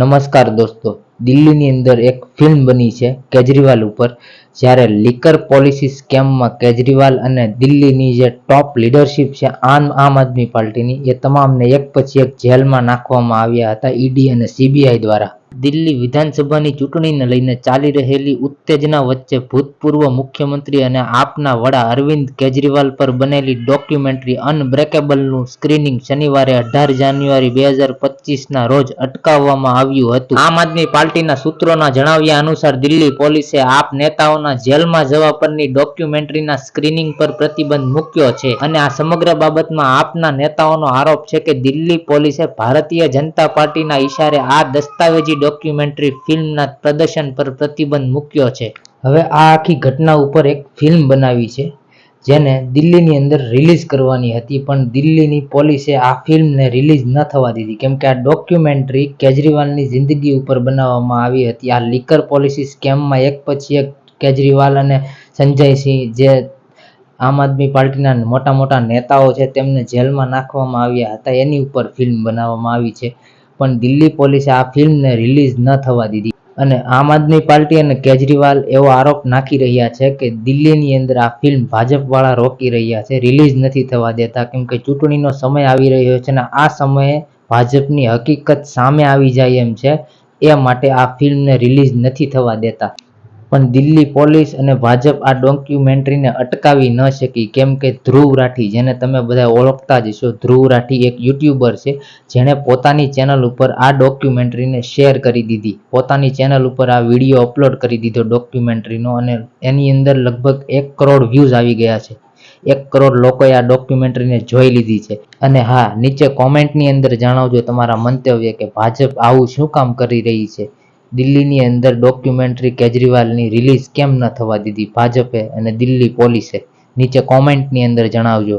નમસ્કાર દોસ્તો, દિલ્હીની અંદર એક ફિલ્મ બની છે કેજરીવાલ ઉપર, જ્યારે લીકર પોલિસી સ્કેમમાં કેજરીવાલ અને દિલ્હીની જે ટોપ લીડરશિપ છે આમ આમ આદમી પાર્ટીની, એ તમામને એક પછી એક જેલમાં નાખવામાં આવ્યા હતા ઈડી અને સીબીઆઈ દ્વારા. દિલ્હી વિધાનસભાની ચૂંટણીને લઈને ચાલી રહેલી ઉત્તેજના વચ્ચે ભૂતપૂર્વ મુખ્યમંત્રી અને આપના વડા અરવિંદ કેજરીવાલ પર બનેલી ડોક્યુમેન્ટરી અનબ્રેકેબલનું સ્ક્રીનિંગ શનિવારે અઢાર જાન્યુઆરી બે હજાર પચીસના રોજ અટકાવવામાં આવ્યું હતું. આમ આદમી પાર્ટીના સૂત્રોના જણાવ્યા અનુસાર દિલ્હી પોલીસે આપ નેતાઓના જેલમાં જવા પરની ડોક્યુમેન્ટરીના સ્ક્રીનિંગ પર પ્રતિબંધ મૂક્યો છે અને આ સમગ્ર બાબતમાં આપના નેતાઓનો આરોપ છે કે દિલ્હી પોલીસે ભારતીય જનતા પાર્ટીના ઈશારે આ દસ્તાવેજી ડોક્યુમેન્ટરી ફિલ્મના પ્રદર્શન પર પ્રતિબંધ મૂક્યો છે. હવે આ આખી ઘટના ઉપર એક ફિલ્મ બનાવી છે, જેને દિલ્હીની અંદર રિલીઝ કરવાની હતી, પણ દિલ્હીની પોલીસે આ ફિલ્મને રિલીઝ ન થવા દીધી. કેમ કે આ ડોક્યુમેન્ટરી કેજરીવાલની જિંદગી ઉપર બનાવવામાં આવી હતી. આ લીકર પોલિસી સ્કેમમાં એક પછી એક કેજરીવાલ અને સંજયસિંહ, જે આમ આદમી પાર્ટીના મોટા મોટા નેતાઓ છે, તેમને જેલમાં નાખવામાં આવ્યા હતા. એની ઉપર ફિલ્મ બનાવવામાં આવી છે. પણ દિલ્હી પોલીસે આ ફિલ્મને રિલીઝ ન થવા દીધી. અને આમ આદમી પાર્ટી અને કેજરીવાલ એવો આરોપ નાખી રહ્યા છે કે દિલ્હીની અંદર આ ફિલ્મ ભાજપવાળા રોકી રહ્યા છે, રિલીઝ નથી થવા દેતા. કેમ કે ચૂંટણીનો સમય આવી રહ્યો છે અને આ સમયે ભાજપની હકીકત સામે આવી જાય એમ છે. એ માટે આ ફિલ્મને રિલીઝ નથી થવા દેતા. પણ દિલ્હી પોલીસ અને ભાજપ આ ડોક્યુમેન્ટરીને અટકાવી ન શકી. કેમ કે ધ્રુવ રાઠી, જેને તમે બધા ઓળખતા જ છો ધ્રુવ રાઠી એક યુટ્યુબર છે, જેણે પોતાની ચેનલ ઉપર આ ડોક્યુમેન્ટરીને શેર કરી દીધી. પોતાની ચેનલ ઉપર આ વીડિયો અપલોડ કરી દીધો ડોક્યુમેન્ટરીનો અને એની અંદર લગભગ એક કરોડ વ્યૂઝ આવી ગયા છે. એક કરોડ લોકોએ આ ડોક્યુમેન્ટરીને જોઈ લીધી છે. અને હા, નીચે કોમેન્ટની અંદર જણાવજો તમારા મંતવ્ય કે ભાજપ આવું શું કામ કરી રહી છે? દિલ્હીની અંદર ડોક્યુમેન્ટરી કેજરીવાલની રિલીઝ કેમ ન થવા દીધી? ભાજપે અને દિલ્હી પોલીસે. નીચે કોમેન્ટની અંદર જણાવજો.